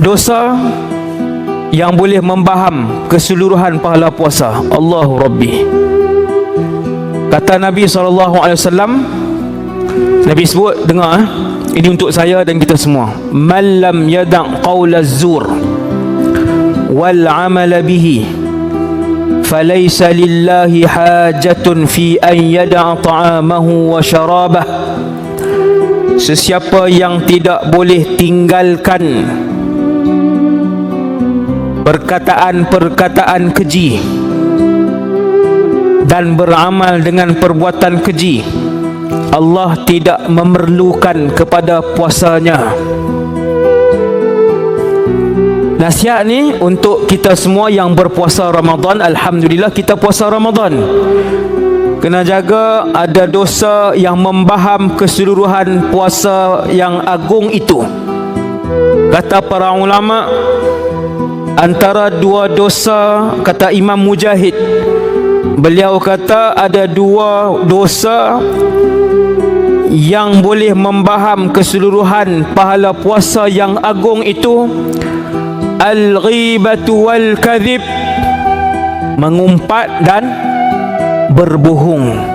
dosa yang boleh membaham keseluruhan pahala puasa Allahu Rabbi kata Nabi SAW Nabi sebut dengar eh? ini untuk saya dan kita semua malam yada' qawla zur wal amala bihi فليس لله حاجة في أن يدع طعامه وشرابه Sesiapa yang tidak boleh tinggalkan Perkataan-perkataan keji Dan beramal dengan perbuatan keji Allah tidak memerlukan kepada puasanya. Nasihat ni untuk kita semua yang berpuasa Ramadan. Alhamdulillah kita puasa Ramadan. Kena jaga ada dosa yang membaham keseluruhan puasa yang agung itu. Kata para ulama Antara dua dosa kata Imam Mujahid Beliau kata ada dua dosa yang boleh membaham keseluruhan pahala puasa yang agung itu. Al-ghibatu wal kadhib Mengumpat dan berbohong